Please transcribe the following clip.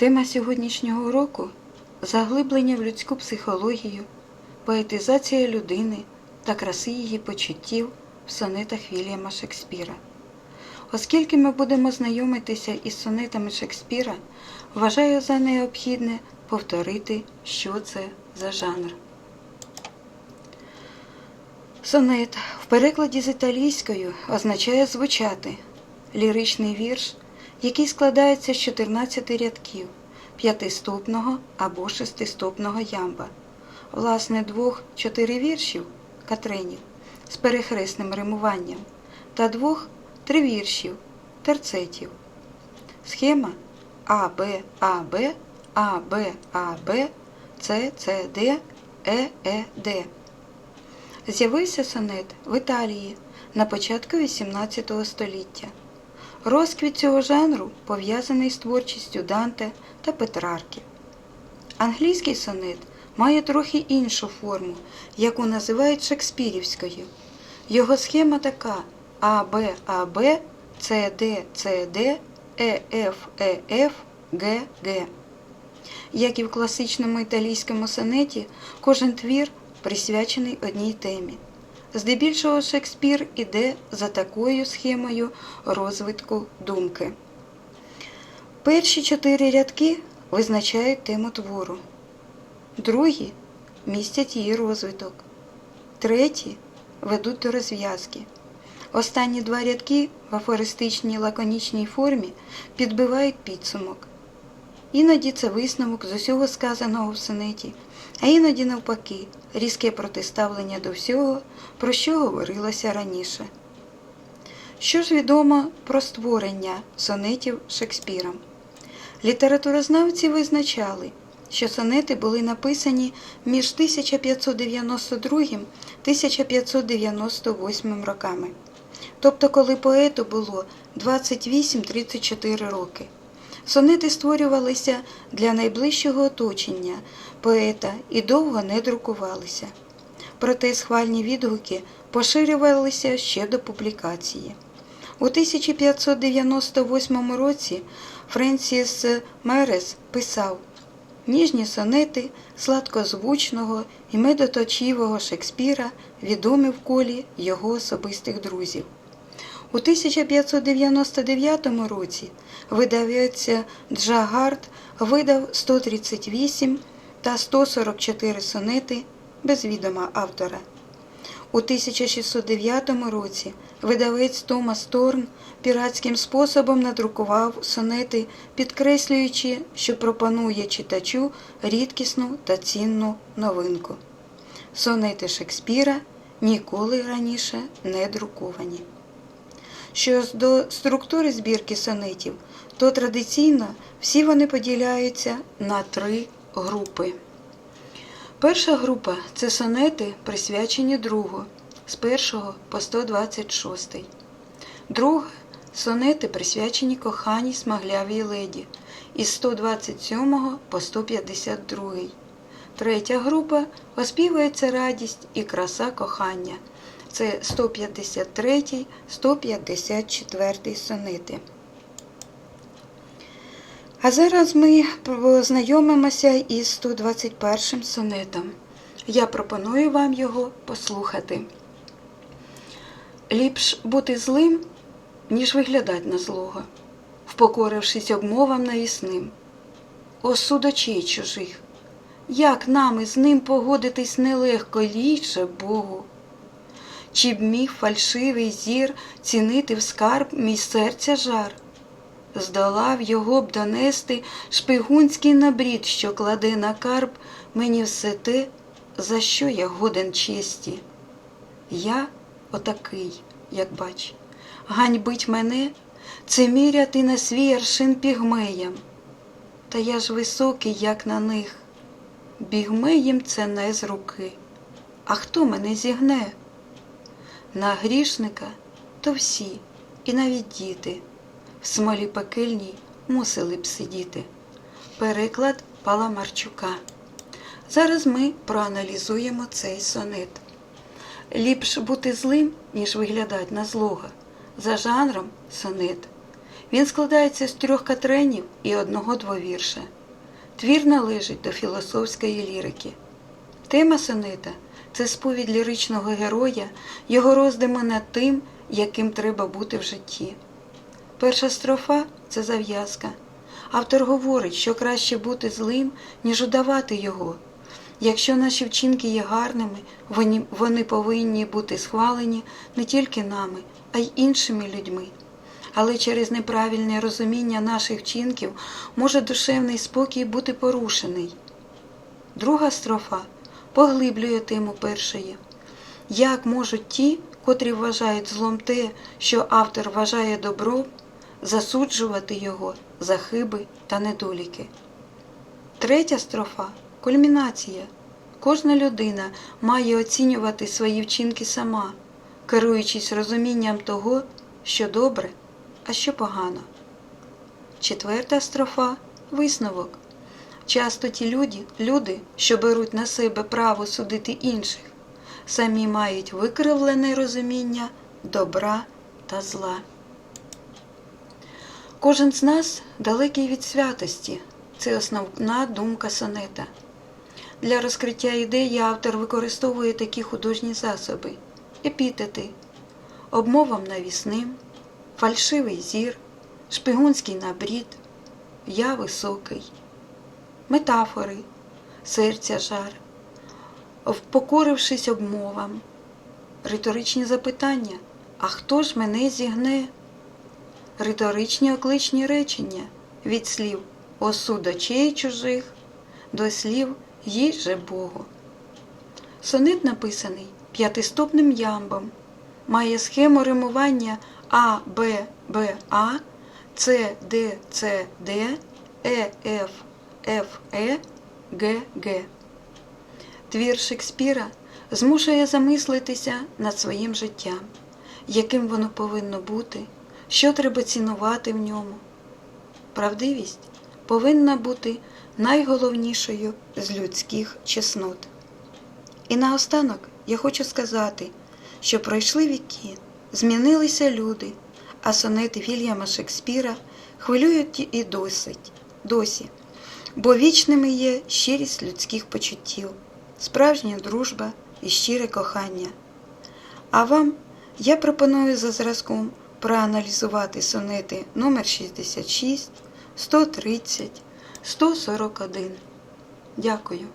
Тема сьогоднішнього уроку заглиблення в людську психологію, поетизація людини та краси її почуттів в сонетах Вільяма Шекспіра. Оскільки ми будемо знайомитися із сонетами Шекспіра, вважаю за необхідне повторити, що це за жанр. Сонет в перекладі з італійською означає звучати ліричний вірш, який складається з 14 рядків п'ятистопного або шестистопного ямба, власне, двох чотири віршів катренів з перехресним римуванням та двох три віршів терцетів. Схема А, Б, А, Б, А, Б, А, Б, С, С, Д, Е, Е, Д. З'явився сонет в Італії на початку XVIII століття. Розквіт цього жанру пов'язаний з творчістю Данте та Петрарки. Англійський сонет має трохи іншу форму, яку називають шекспірівською. Його схема така А, Б, А, Б, С, Д, С, Д, Е, Ф, Е, Ф, Г, Г. Як і в класичному італійському сонеті, кожен твір присвячений одній темі. Здебільшого Шекспір іде за такою схемою розвитку думки. Перші чотири рядки визначають тему твору, другі містять її розвиток, треті ведуть до розв'язки. Останні два рядки в афористичній лаконічній формі підбивають підсумок. Іноді це висновок з усього сказаного в сонеті, а іноді навпаки різке протиставлення до всього, про що говорилося раніше. Що ж відомо про створення сонетів Шекспіром? Літературознавці визначали, що сонети були написані між 1592 1598 роками, тобто коли поету було 28-34 роки. Сонети створювалися для найближчого оточення поета і довго не друкувалися. Проте схвальні відгуки поширювалися ще до публікації. У 1598 році Френсіс Мерес писав Ніжні сонети сладкозвучного і медоточивого Шекспіра відомі в колі його особистих друзів. У 1599 році видавець Джагард видав 138 та 144 сонети без відома автора. У 1609 році видавець Томас Торн піратським способом надрукував сонети, підкреслюючи, що пропонує читачу рідкісну та цінну новинку. Сонети Шекспіра ніколи раніше не друковані. Що до структури збірки сонетів, то традиційно всі вони поділяються на три групи. Перша група це сонети, присвячені другу, з 1 по 126. Друга сонети, присвячені коханій смаглявій леді, із 127 по 152. Третя група оспівується радість і краса кохання. Це 153, 154 сонети. А зараз ми познайомимося із 121 сонетом. Я пропоную вам його послухати. Ліпш бути злим, ніж виглядать на злого, впокорившись обмовам навісним. О судочей чужих, як нами з ним погодитись нелегко ліче Богу. Чи б міг фальшивий зір цінити в скарб мій серця жар? Здолав його б донести шпигунський набрід, що кладе на карб мені все те, за що я годен честі. Я отакий, як бач, ганьбить мене, це міряти на свій аршин пігмеям. Та я ж високий, як на них. Бігмеєм це не з руки. А хто мене зігне? На грішника то всі, і навіть діти в смолі пекельній мусили б сидіти. Переклад Паламарчука. Зараз ми проаналізуємо цей сонет. Ліпш бути злим, ніж виглядать на злого. За жанром сонет. Він складається з трьох катренів і одного двовірша. Твір належить до філософської лірики. Тема сонета це сповідь ліричного героя, його роздуми над тим, яким треба бути в житті. Перша строфа це зав'язка. Автор говорить, що краще бути злим, ніж удавати його. Якщо наші вчинки є гарними, вони, вони повинні бути схвалені не тільки нами, а й іншими людьми. Але через неправильне розуміння наших вчинків може душевний спокій бути порушений. Друга строфа поглиблює тему першої. Як можуть ті, котрі вважають злом те, що автор вважає добром, засуджувати його за хиби та недоліки? Третя строфа кульмінація. Кожна людина має оцінювати свої вчинки сама, керуючись розумінням того, що добре, а що погано. Четверта строфа висновок. Часто ті люди, люди, що беруть на себе право судити інших, самі мають викривлене розуміння добра та зла. Кожен з нас далекий від святості. Це основна думка сонета. Для розкриття ідеї автор використовує такі художні засоби: епітети, обмовам навісним, фальшивий зір, шпигунський набрід, я високий, метафори, серця жар, впокорившись обмовам, риторичні запитання, а хто ж мене зігне? Риторичні окличні речення від слів осуд очей чужих до слів їй же Богу. Сонет написаний п'ятистопним ямбом, має схему римування А, Б, Б, А, С, Д, С, Д, Е, Ф, Ф, Е, Г, Г. Твір Шекспіра змушує замислитися над своїм життям, яким воно повинно бути, що треба цінувати в ньому. Правдивість повинна бути найголовнішою з людських чеснот. І наостанок я хочу сказати, що пройшли віки, змінилися люди, а сонети Вільяма Шекспіра хвилюють і досить, досі, бо вічними є щирість людських почуттів, справжня дружба і щире кохання. А вам я пропоную за зразком проаналізувати сонети номер 66 130, 141. Дякую.